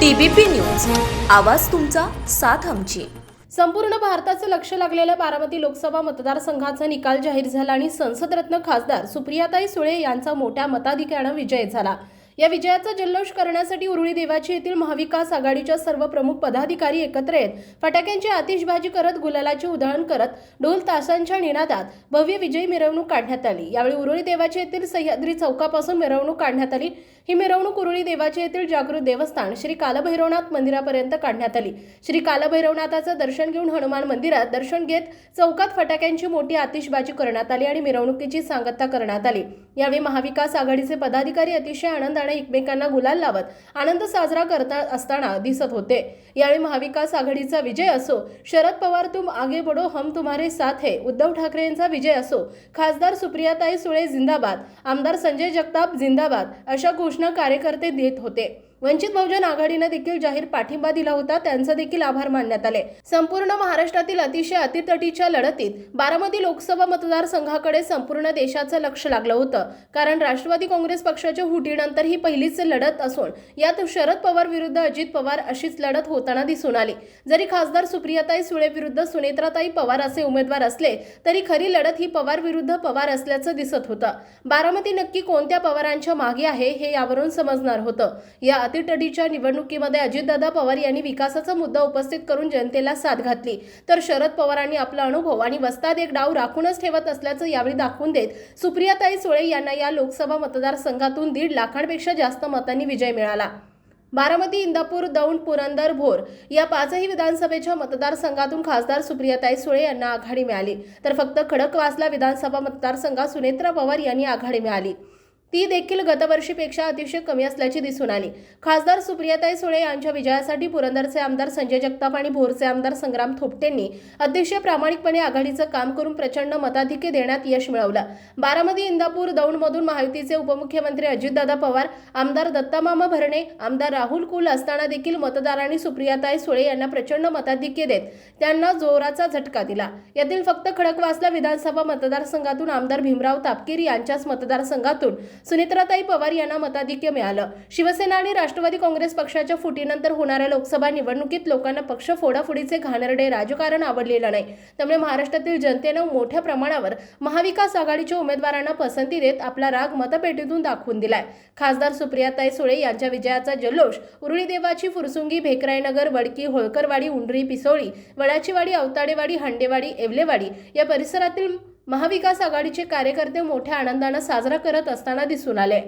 TBP news. आवाज तुमचा साथ आमची. संपूर्ण भारताचं लक्ष लागलेल्या बारामती लोकसभा मतदारसंघाचा निकाल जाहीर झाला आणि संसदरत्न खासदार सुप्रियाताई सुळे यांचा मोठ्या मताधिक्यानं विजय झाला. या विजयाचा जल्लोष करण्यासाठी उरुळी देवाची येथील महाविकास आघाडीच्या सर्व प्रमुख पदाधिकारी एकत्र येत फटाक्यांची आतिषबाजी करत गुलालाचे उधळण करत ढोल तासांच्या निनादात भव्य विजयी मिरवणूक काढण्यात आली. यावेळी उरुळी देवाची येथील सह्याद्री चौकापासून मिरवणूक काढण्यात आली. ही मिरवणूक उरुळी देवाची येथील जागृत देवस्थान श्री कालभैरवनाथ मंदिरापर्यंत काढण्यात आली. श्री कालभैरवनाथाचं दर्शन घेऊन हनुमान मंदिरात दर्शन घेत चौकात फटाक्यांची मोठी आतिषबाजी करण्यात आली आणि मिरवणुकीची सांगता करण्यात आली. यावेळी महाविकास आघाडीचे पदाधिकारी अतिशय आनंदाने एकमेकांना गुलाल लावत आनंद साजरा करता असताना दिसत होते. यावेळी महाविकास आघाडीचा विजय असो शरद पवार तुम आगे बडो हम तुम्हारे साथ है. उद्धव ठाकरे यांचा विजय असो खासदार सुप्रियाताई सुळे जिंदाबाद आमदार संजय जगताप जिंदाबाद अशा घोषणा कार्यकर्ते देत होते. वंचित बहुजन आघाडीनं देखील जाहीर पाठिंबा दिला होता त्यांचा देखील आभार मानण्यात आले. संपूर्ण महाराष्ट्रातील अतिशय अतितटीच्या लढतीत बारामती लोकसभा मतदारसंघाकडे संपूर्ण देशाचं लक्ष लागलं होतं. कारण राष्ट्रवादी काँग्रेस पक्षाच्या हुटीनंतर ही पहिलीच लढत असून यात शरद पवार विरुद्ध अजित पवार अशीच लढत होताना दिसून आली. जरी खासदार सुप्रियाताई सुळे विरुद्ध सुनेत्राताई पवार असे उमेदवार असले तरी खरी लढत ही पवार विरुद्ध पवार असल्याचं दिसत होतं. बारामती नक्की कोणत्या पवारांच्या मागे आहे हे यावरून समजणार होतं. या अतिटडीच्या निवडणुकीमध्ये अजितदादा पवार यांनी विकासाचा मुद्दा उपस्थित करून जनतेला साथ घातली. तर शरद पवारांनी आपला अनुभव आणि वस्ताद एक डाव राखूनच ठेवत असल्याचं यावेळी दाखवून देत सुप्रियाताई सुळे यांना या लोकसभा मतदारसंघातून दीड लाखांपेक्षा जास्त मतांनी विजय मिळाला. बारामती इंदापूर दौंड पुरंदर भोर या पाचही विधानसभेच्या मतदारसंघातून खासदार सुप्रियाताई सुळे यांना आघाडी मिळाली. तर फक्त खडकवासला विधानसभा मतदारसंघात सुनेत्रा पवार यांनी आघाडी मिळाली. ती देखील गतवर्षीपेक्षा अतिशय कमी असल्याची दिसून आली. खासदार सुप्रियाताई सुळे यांच्या विजयासाठी पुरंदरचे आमदार संजय जगताप आणि भोरचे आमदार संग्राम थोपटेंनी अतिशय प्रामाणिकपणे आघाडीचं काम करून प्रचंड मताधिक्य देण्यात यश मिळवलं. बारामती इंदापूर दौंडमधून महायुतीचे उपमुख्यमंत्री अजितदादा पवार आमदार दत्तामामा भरणे आमदार राहुल कुल असताना देखील मतदारांनी सुप्रियाताई सुळे यांना प्रचंड मताधिक्य देत त्यांना जोराचा झटका दिला. यातील फक्त खडकवासला विधानसभा मतदारसंघातून आमदार भीमराव तापकीर यांच्याच मतदारसंघातून सुनेत्राताई पवार यांना मताधिक्य मिळालं. शिवसेना आणि राष्ट्रवादी काँग्रेस पक्षाच्या फुटीनंतर होणाऱ्या लोकसभा निवडणुकीत लोकांना पक्ष फोडाफोडीचे घाणेरडे राजकारण आवडलेलं नाही. त्यामुळे महाराष्ट्रातील जनतेनं मोठ्या प्रमाणावर महाविकास आघाडीच्या उमेदवारांना पसंती देत आपला राग मतपेटीतून दाखवून दिलाय. खासदार सुप्रियाताई सुळे यांच्या विजयाचा जल्लोष उरुळी देवाची फुरसुंगी भेकरायनगर वडकी होळकरवाडी उंडरी पिसोळी वडाचीवाडी अवताडेवाडी हंडेवाडी एवलेवाडी या परिसरातील महाविकास आघाडीचे कार्यकर्ते मोठ्या आनंदानं साजरा करत असताना दिसून आले.